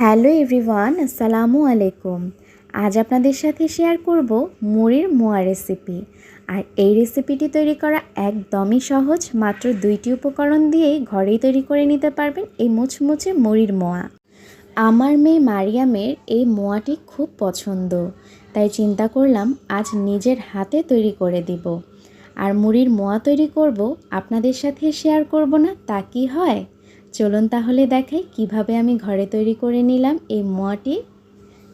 Hello everyone, আসসালামু আলাইকুম। আজ আপনাদের সাথে শেয়ার করব মুড়ির মোয়া রেসিপি। আর এই রেসিপিটি তৈরি করা একদমই সহজ, মাত্র দুইটি উপকরণ দিয়েই ঘরেই তৈরি করে নিতে পারবেন এই মুচমুচে মুড়ির মোয়া। আমার মেয়ে মারিয়ামের এই মোয়াটি খুব পছন্দ, তাই চিন্তা করলাম আজ নিজের হাতে তৈরি করে দিব। আর মুড়ির মোয়া তৈরি করব, আপনাদের সাথে শেয়ার করব না তা কি হয়? চলুন তাহলে দেখাই কীভাবে আমি ঘরে তৈরি করে নিলাম এই মোয়াটি।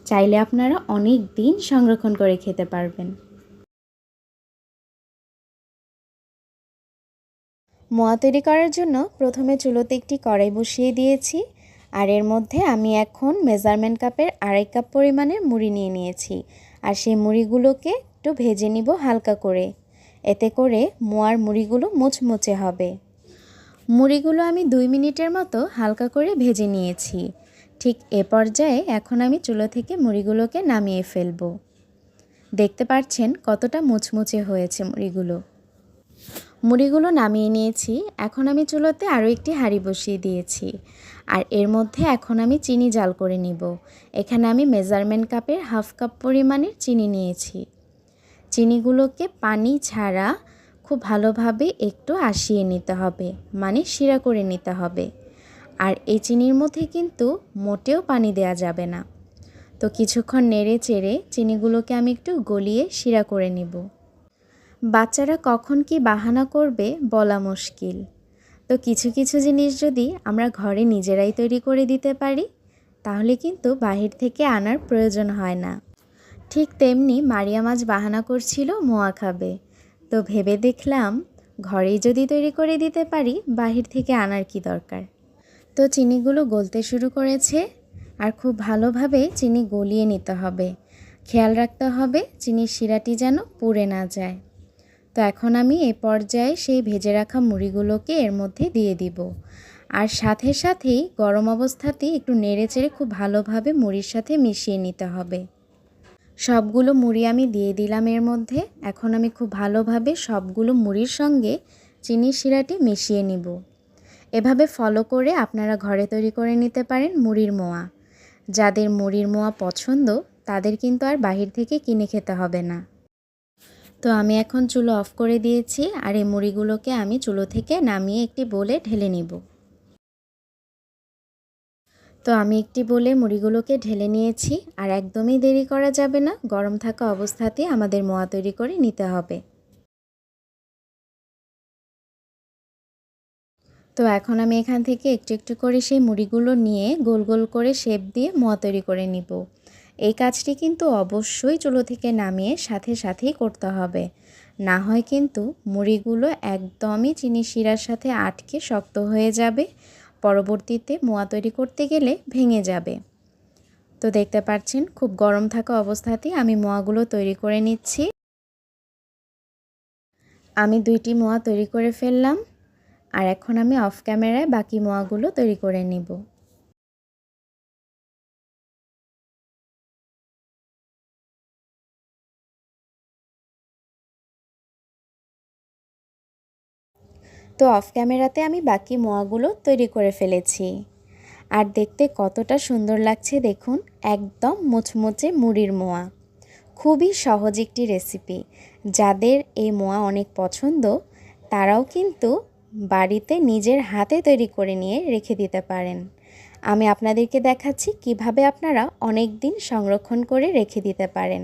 চাইলে আপনারা অনেক দিন সংরক্ষণ করে খেতে পারবেন। মোয়া তৈরি করার জন্য প্রথমে চুলোতে একটি কড়াই বসিয়ে দিয়েছি, আর এর মধ্যে আমি এখন মেজারমেন্ট কাপের আড়াই কাপ পরিমাণের মুড়ি নিয়ে নিয়েছি, আর সেই মুড়িগুলোকে একটু ভেজে নিব হালকা করে। এতে করে মোয়ার মুড়িগুলো মুচমুচে হবে। মুড়িগুলো আমি দুই মিনিটের মতো হালকা করে ভেজে নিয়েছি। ঠিক এ পর্যায়ে এখন আমি চুলো থেকে মুড়িগুলোকে নামিয়ে ফেলব। দেখতে পাচ্ছেন কতটা মুচমুচে হয়েছে মুড়িগুলো। মুড়িগুলো নামিয়ে নিয়েছি, এখন আমি চুলোতে আরও একটি হাঁড়ি বসিয়ে দিয়েছি। আর এর মধ্যে এখন আমি চিনি জাল করে নিব। এখানে আমি মেজারমেন্ট কাপের হাফ কাপ পরিমাণের চিনি নিয়েছি। চিনিগুলোকে পানি ছাড়া খুব ভালোভাবে একটু আসিয়ে নিতে হবে মানে শিরা করে নিতে হবে। আর এই চিনির মধ্যে কিন্তু মোটেও পানি দেয়া যাবে না। তো কিছুক্ষণ নেড়ে চেড়ে চিনিগুলোকে আমি একটু গলিয়ে শিরা করে নিব। বাচ্চারা কখন কি বাহানা করবে বলা মুশকিল। তো কিছু কিছু জিনিস যদি আমরা ঘরে নিজেরাই তৈরি করে দিতে পারি, তাহলে কিন্তু বাহির থেকে আনার প্রয়োজন হয় না। ঠিক তেমনি মারিয়া মাছ বাহানা করছিল মোয়া খাবে। তো ভেবে দেখলাম ঘরেই যদি তৈরি করে দিতে পারি, বাহির থেকে আনার কি দরকার? তো চিনিগুলো গলতে শুরু করেছে আর খুব ভালোভাবে চিনি গলিয়ে নিতে হবে। খেয়াল রাখতে হবে চিনির শিরাটি যেন পুড়ে না যায়। তো এখন আমি এ পর্যায়ে সেই ভেজে রাখা মুড়িগুলোকে এর মধ্যে দিয়ে দিব। আর সাথে সাথেই গরম অবস্থাতেই একটু নেড়ে চেড়ে খুব ভালোভাবে মুড়ির সাথে মিশিয়ে নিতে হবে। সবগুলো মুড়ি আমি দিয়ে দিলাম এর মধ্যে। এখন আমি খুব ভালোভাবে সবগুলো মুড়ির সঙ্গে চিনির শিরাটি মিশিয়ে নিব। এভাবে ফলো করে আপনারা ঘরে তৈরি করে নিতে পারেন মুড়ির মোয়া। যাদের মুড়ির মোয়া পছন্দ, তাদের কিন্তু আর বাহির থেকে কিনে খেতে হবে না। তো আমি এখন চুলো অফ করে দিয়েছি আর এই মুড়িগুলোকে আমি চুলো থেকে নামিয়ে একটি বলে ঢেলে নিব। তো আমি একটি বলে মুড়িগুলোকে ঢেলে নিয়েছি আর একদমই দেরি করা যাবে না, গরম থাকা অবস্থাতে আমাদের মোয়া তৈরি করে নিতে হবে। তো এখন আমি এখান থেকে একটু একটু করে সেই মুড়িগুলো নিয়ে গোল গোল করে শেপ দিয়ে মোয়া তৈরি করে নিব। এই কাজটি কিন্তু অবশ্যই চুলো থেকে নামিয়ে সাথে সাথেই করতে হবে। না হয় কিন্তু মুড়িগুলো একদমই চিনি শিরার সাথে আটকে শক্ত হয়ে যাবে পরবর্তীতে মোয়া তৈরি করতে গেলে ভেঙে যাবে। তো দেখতে পাচ্ছেন, খুব গরম থাকা অবস্থাতেই আমি মোয়াগুলো তৈরি করে নিচ্ছি। আমি দুইটি মোয়া তৈরি করে ফেললাম, আর এখন আমি অফ ক্যামেরায় বাকি মোয়াগুলো তৈরি করে নিব। তো অফ ক্যামেরাতে আমি বাকি মোয়াগুলো তৈরি করে ফেলেছি। আর দেখতে কতটা সুন্দর লাগছে দেখুন, একদম মুচমুচে মুড়ির মোয়া। খুবই সহজ একটি রেসিপি। যাদের এই মোয়া অনেক পছন্দ, তারাও কিন্তু বাড়িতে নিজের হাতে তৈরি করে নিয়ে রেখে দিতে পারেন। আমি আপনাদেরকে দেখাচ্ছি কীভাবে আপনারা অনেক দিন সংরক্ষণ করে রেখে দিতে পারেন।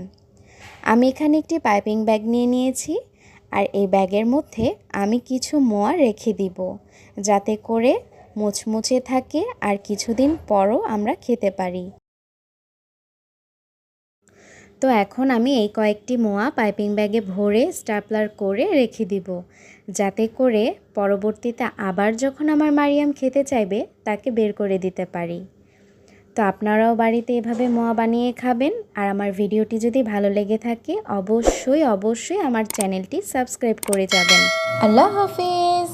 আমি এখানে একটি পাইপিং ব্যাগ নিয়ে নিয়েছি। আর এই ব্যাগের মধ্যে আমি কিছু মোয়া রেখে দিব, যাতে করে মুচমুচে থাকে আর কিছুদিন পরও আমরা খেতে পারি। তো এখন আমি এই কয়েকটি মোয়া পাইপিং ব্যাগে ভরে স্টাপলার করে রেখে দিব, যাতে করে পরবর্তীতে আবার যখন আমার মারিয়াম খেতে চাইবে, তাকে বের করে দিতে পারি। তো আপনারাও বাড়িতে এভাবে মোয়া বানিয়ে খাবেন। আর আমার ভিডিওটি যদি ভালো লেগে থাকে, অবশ্যই অবশ্যই আমার চ্যানেলটি সাবস্ক্রাইব করে যাবেন। আল্লাহ হাফিজ।